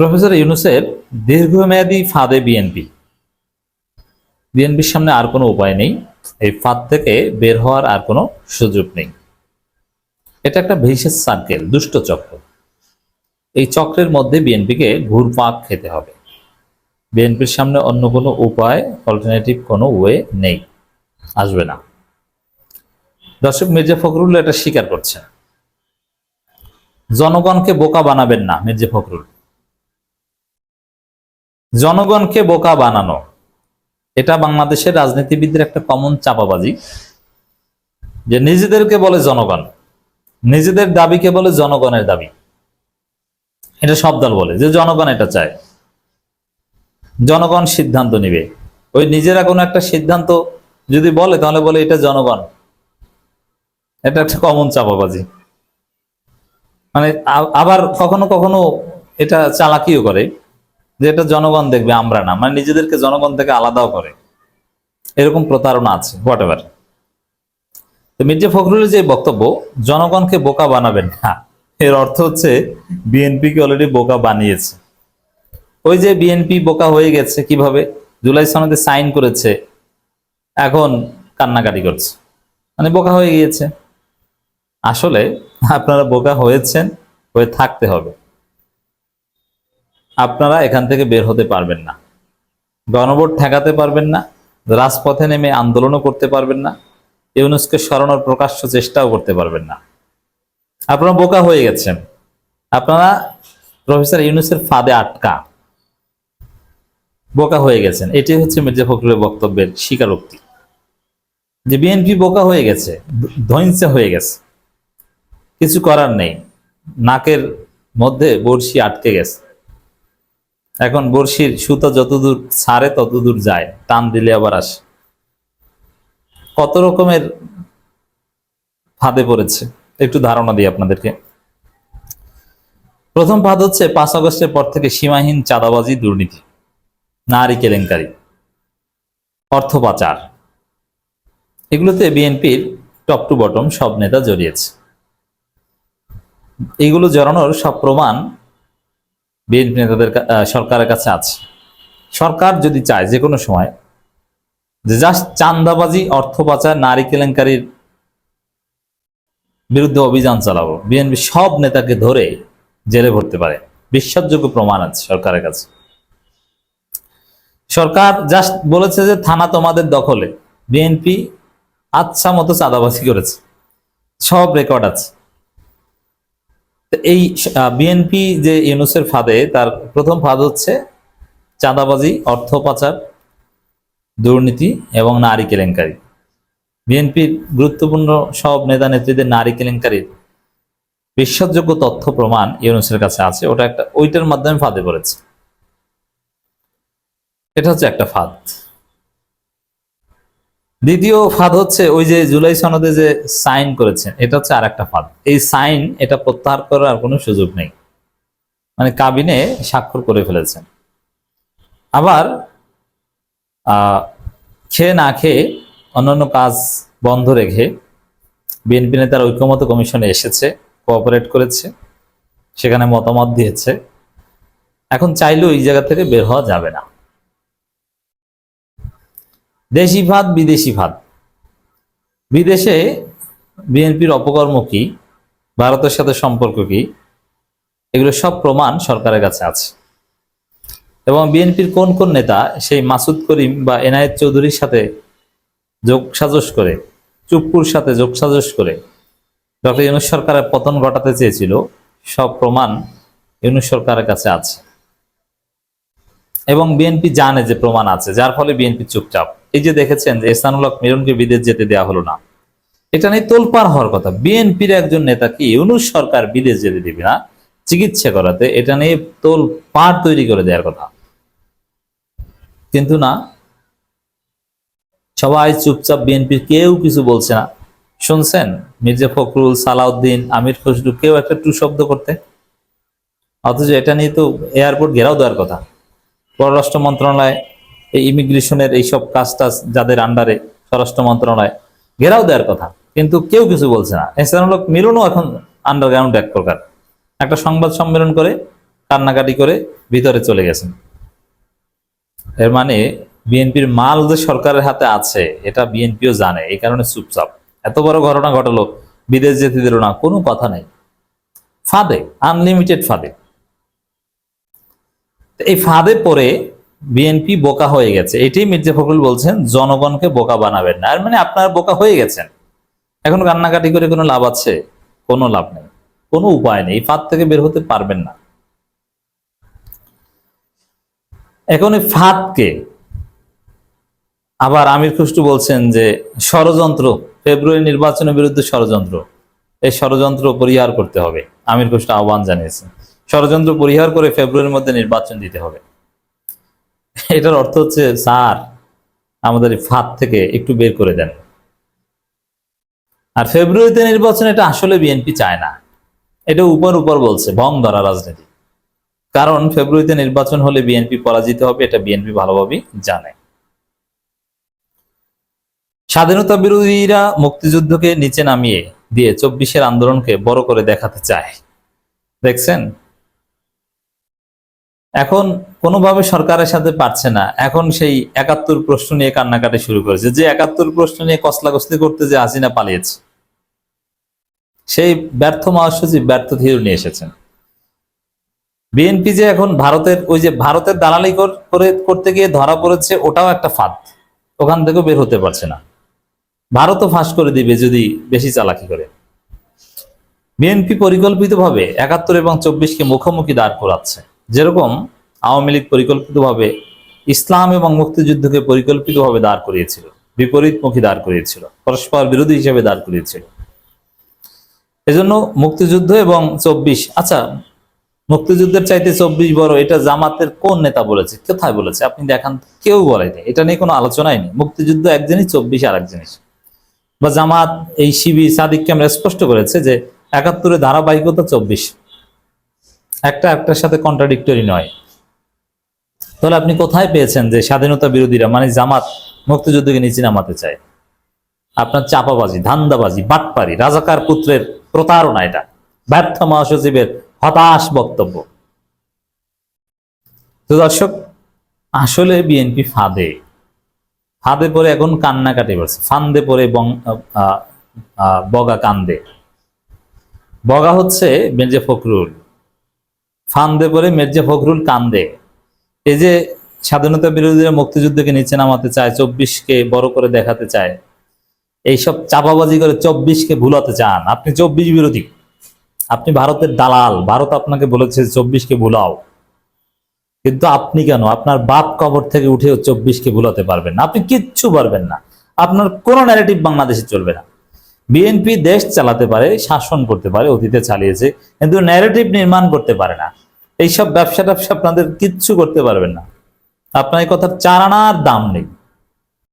Professor ইউনুসের দীর্ঘমেয়াদী ফাঁদে বিএনপি বিএনপির সামনে আর কোনো উপায় নেই। এই ফাঁদ থেকে বের হওয়ার আর কোনো সুযোগ নেই। এটা একটা ভিসেস সার্কেল দুষ্ট চক্র। এই চক্রের মধ্যে বিএনপিকে ঘুরপাক খেতে হবে। বিএনপির সামনে অন্য কোনো উপায় অল্টারনেটিভ কোনো ওয়ে নেই। আসবে না। দর্শক, মির্জা ফখরুল এটা স্বীকার করছেন। জনগণকে বোকা বানাবেন না মির্জা ফখরুল। জনগণকে বোকা বানানো। এটা বাংলাদেশের রাজনীতিবিদদের একটা কমন চাপাবাজি যে নিজেদেরকে বলে জনগণ, নিজেদের দাবিকে বলে জনগণের দাবি। এটা সব দল বলে যে জনগণ এটা চায়। জনগণ সিদ্ধান্ত নিবে। ওই নিজেরা কোনো একটা সিদ্ধান্ত যদি বলে, তাহলে বলে এটা জনগণ। এটা একটা কমন চাপাবাজি মানে আবার কখনো কখনো এটা চালাকিও করে। যে এটা জনগণ দেখবে, আমরা না। মানে নিজেদেরকে জনগণ থেকে আলাদাও করে। এরকম প্রতারণা আছে হোয়াট এভার তো মির্জা ফখরুলের যে বক্তব্য, জনগণকে বোকা বানাবেন না। এর অর্থ হচ্ছে, বিএনপিকে অলরেডি বোকা বানিয়েছে। ওই যে বিএনপি বোকা হয়ে গেছে কীভাবে? জুলাই সনদে সাইন করেছে, এখন কান্নাকাটি করছে। মানে বোকা হয়ে গিয়েছে। আসলে আপনারা বোকা হয়েছেন, হয়ে থাকতে হবে। আপনারা এখান থেকে বের হতে পারবেন না। গণভোট ঠেকাতে পারবেন না, রাজপথে নেমে আন্দোলনও করতে পারবেন না ইউনুসকে সরানোর প্রকাশ্য চেষ্টাও করতে পারবেন না। আপনারা বোকা হয়ে গেছেন। আপনারা প্রফেসর ইউনুসের ফাঁদে আটকা। বোকা হয়ে গেছেন। এটাই হচ্ছে মির্জা ফখরুলের বক্তব্যের স্বীকারোক্তি। যে বিএনপি বোকা হয়ে গেছে ধ- হয়ে গেছে। কিছু করার নেই। নাকের মধ্যে বড়শি আটকে গেছে। এখন বড়শির সুতা যতদূর ছাড়ে ততদূর যায়, টান দিলে আবার আসে। কত রকমের ফাঁদে পড়েছে? একটু ধারণা দিই আপনাদেরকে। প্রথম ফাঁদ হচ্ছে পাঁচ আগস্টের পর থেকে সীমাহীন চাঁদাবাজি দুর্নীতি, নারী কেলেঙ্কারি, অর্থ পাচার। এগুলোতে বিএনপির টপ টু বটম সব নেতা জড়িয়েছে। এগুলো জড়ানোর সব প্রমাণ বিএনপি নেতাদের সরকারের কাছে আছে। সরকার যদি চায় যে কোনো সময় যে জাস্ট চান্দাবাজি অর্থ পাচার, নারী কেলেঙ্কারির বিরুদ্ধে অভিযান চালাবো। বিএনপি সব নেতাকে ধরে জেলে ভরতে পারে। বিশ্বাসযোগ্য প্রমাণ আছে সরকারের কাছে। সরকার জাস্ট বলেছে যে, থানা তোমাদের দখলে। বিএনপি আচ্ছা মতো চাঁদাবাজি করেছে। সব রেকর্ড আছে। এই বিএনপি যে ইউনুসের ফাঁদে, তার প্রথম ফাঁদ হচ্ছে চাঁদাবাজি, অর্থ পাচার, দুর্নীতি এবং নারী কেলেঙ্কারি। বিএনপির গুরুত্বপূর্ণ সব নেতা নেত্রীদের নারী কেলেঙ্কারির বিশ্বাসযোগ্য তথ্য প্রমাণ ইউনুসের কাছে আছে। ওটা একটা, ওইটার মাধ্যমে ফাঁদে পড়েছে। এটা হচ্ছে একটা ফাঁদ। দ্বিতীয় ফাঁদ হচ্ছে ওই যে জুলাই সনদে যে সাইন করেছেন, এটা হচ্ছে আর একটা ফাঁদ। এই সাইন, এটা প্রত্যাহার করার কোনো সুযোগ নেই। মানে কাবিনে স্বাক্ষর করে ফেলেছেন। আবার খেয়ে না খেয়ে অন্যান্য কাজ বন্ধ রেখে বিএনপি নেতার ঐক্যমত কমিশনে এসেছে, কোঅপারেট করেছে, সেখানে মতামত দিয়েছে। এখন চাইলেও এই জায়গা থেকে বের হওয়া যাবে না। দেশি ভাত, বিদেশি ভাত। বিদেশে বিএনপির অপকর্ম কি? ভারতের সাথে সম্পর্ক কি? এগুলো সব প্রমাণ সরকারের কাছে আছে। এবং বিএনপির কোন কোন নেতা সেই মাসুদ করিম বা এনায়েত চৌধুরীর সাথে যোগ সাজস করে, চুপ্পুর সাথে যোগ সাজস করে, ডক্টর ইউনুস সরকারের পতন ঘটাতে চেয়েছিল, সব প্রমাণ ইউনুস সরকারের কাছে আছে। এবং বিএনপি জানে যে প্রমাণ আছে, যার ফলে বিএনপি চুপচাপ। এই যে দেখেছেন যে এসানুলক মিরনকে বিদেশ যেতে দেওয়া হলো না। এটা নিয়ে তোলপার হওয়ার কথা। বিএনপির একজন নেতাকে ইউনুস সরকার বিদেশ যেতে দিবে না? চিকিৎসা করাতে এটা নিয়ে তোল পার তৈরি করে দেওয়ার কথা। কিন্তু না, সবাই চুপচাপ বিএনপির কেউ কিছু বলছে না। শুনছেন? মির্জা ফখরুল, সালাউদ্দিন, আমির খসরু, কেউ একটা টু শব্দ করতে। অথচ এটা নিয়ে তো এয়ারপোর্ট ঘেরাও দেওয়ার কথা। পররাষ্ট্র মন্ত্রণালয় এই ইমিগ্রেশনের এইসব কাজ টাজ যাদের আন্ডারে স্বরাষ্ট্র মন্ত্রণালয়, ঘেরাও দেওয়ার কথা। কিন্তু কেউ কিছু বলছে না। এছাড়া মিলনও এখন আন্ডারগ্রাউন্ড এক প্রকার। একটা সংবাদ সম্মেলন করে, কান্নাকাটি করে ভিতরে চলে গেছেন। এর মানে বিএনপির মাল যে সরকারের হাতে আছে, এটা বিএনপিও জানে। এই কারণে চুপচাপ। এত বড় ঘটনা ঘটলো বিদেশ যেতে দিল না, কোনো কথা নেই। ফাঁদে আনলিমিটেড ফাঁদে। এই ফাঁদে পড়ে বিএনপি বোকা হয়ে গেছে। এটাই মির্জা ফখরুল বলছেন, জনগণকে বোকা বানাবেন না। আর মানে আপনার বোকা হয়ে গেছেন। এখন কান্নাকাটি করে কোনো লাভ আছে? কোনো লাভ নেই। কোনো উপায় নেই। ফাঁদ থেকে বের হতে পারবেন না। এখন এই ফাঁদকে আবার আমির খুষ্টু বলছেন যে, ষড়যন্ত্র, ফেব্রুয়ারি নির্বাচনের বিরুদ্ধে ষড়যন্ত্র। এই ষড়যন্ত্র পরিহার করতে হবে। আমির খুষ্টু আহ্বান জানিয়েছেন। ষড়যন্ত্র পরিহার করে ফেব্রুয়ারির মধ্যে নির্বাচন দিতে হবে। এটার অর্থ হচ্ছে, স্যার, আমাদের ফাঁদ থেকে একটু বের করে দেন। আর ফেব্রুয়ারিতে নির্বাচন, এটা আসলে বিএনপি চায় না। এটা উপর উপর বলছে ভং ধরা রাজনীতি। কারণ ফেব্রুয়ারিতে নির্বাচন হলে বিএনপি পরাজিত হবে, এটা বিএনপি ভালোভাবেই জানে। স্বাধীনতা বিরোধীরা মুক্তিযুদ্ধকে নিচে নামিয়ে দিয়ে চব্বিশের আন্দোলনকে বড় করে দেখাতে চায়। দেখছেন? এখন কোনোভাবে সরকারের সাথে পারছে না। এখন সেই একাত্তর প্রশ্ন নিয়ে কান্নাকাটি শুরু করেছে। যে একাত্তর প্রশ্ন নিয়ে কসলাকসলি করতে যে হাসিনা পালিয়েছে, সেই ব্যর্থ মহাসচিব ব্যর্থ থিও নিয়ে এসেছেন। বিএনপি যে এখন ভারতের, ওই যে ভারতের দালালি করে করতে গিয়ে ধরা পড়েছে, ওটাও একটা ফাঁদ। ওখান থেকেও বের হতে পারছে না। ভারতও ফাঁস করে দিবে যদি বেশি চালাকি করে। বিএনপি পরিকল্পিতভাবে একাত্তর এবং চব্বিশকে মুখোমুখি দাঁড় করাচ্ছে। যেরকম আওয়ামী লীগ পরিকল্পিতভাবে ইসলাম এবং মুক্তিযুদ্ধকে পরিকল্পিতভাবে দাঁড় করিয়েছিল, বিপরীতমুখী দাঁড় করিয়েছিল, পরস্পর বিরোধী হিসেবে দাঁড় করিয়েছিল। এজন্য মুক্তিযুদ্ধ এবং চব্বিশ আচ্ছা মুক্তিযুদ্ধের চাইতে চব্বিশ বড় এটা জামাতের কোন নেতা বলেছে, কোথায় বলেছে? আপনি দেখান, কেউ বলেনি, এটা নিয়ে কোনো আলোচনাই নেই। মুক্তিযুদ্ধ এক জিনিস চব্বিশ আর এক জিনিস বা জামাত এই শিবির সাদিক ক্যামেরা স্পষ্ট করেছে যে একাত্তরে ধারাবাহিকতা চব্বিশ। একটা একটার সাথে কন্ট্রাডিক্টরি নয়। তাহলে আপনি কোথায় পেয়েছেন যে স্বাধীনতা বিরোধীরা মানে জামাত মুক্তিযুদ্ধকে নিচে নামাতে চায়? আপনার চাপাবাজি, ধান্দাবাজি, বাটপারি, রাজাকার পুত্রের প্রতারণা এটা। ব্যর্থ মহাসচিবের হতাশ বক্তব্য। তো দর্শক, আসলে বিএনপি ফাঁদে। ফাঁদে পরে এখন কান্নাকাটি করছে ফান্দে পরে বগা কান্দে। বগা হচ্ছে বেঞ্জে ফখরুল। ফান্দে পরে মির্জা ফখরুল কান্দে। এই যে স্বাধীনতা বিরোধীরা মুক্তিযুদ্ধকে নিচে নামাতে চায়, চব্বিশকে বড় করে দেখাতে চায়, এইসব চাপাবাজি করে চব্বিশকে ভুলাতে চান। আপনি চব্বিশ বিরোধী, আপনি ভারতের দালাল, ভারত আপনাকে বলেছে চব্বিশকে ভুলাও। কিন্তু আপনি কেন? আপনার বাপ কবর থেকে উঠেও চব্বিশকে ভুলাতে পারবেন না। আপনি কিচ্ছু পারবেন না। আপনার কোনো ন্যারেটিভ বাংলাদেশে চলবে না। বিএনপি দেশ চালাতে পারে, শাসন করতে পারে, অতীতে চালিয়েছে, কিন্তু ন্যারেটিভ নির্মাণ করতে পারে না। এইসব ব্যবসা ট্যাবসা আপনাদের কিচ্ছু করতে পারবেন না। আপনার এই কথার চারানার দাম নেই।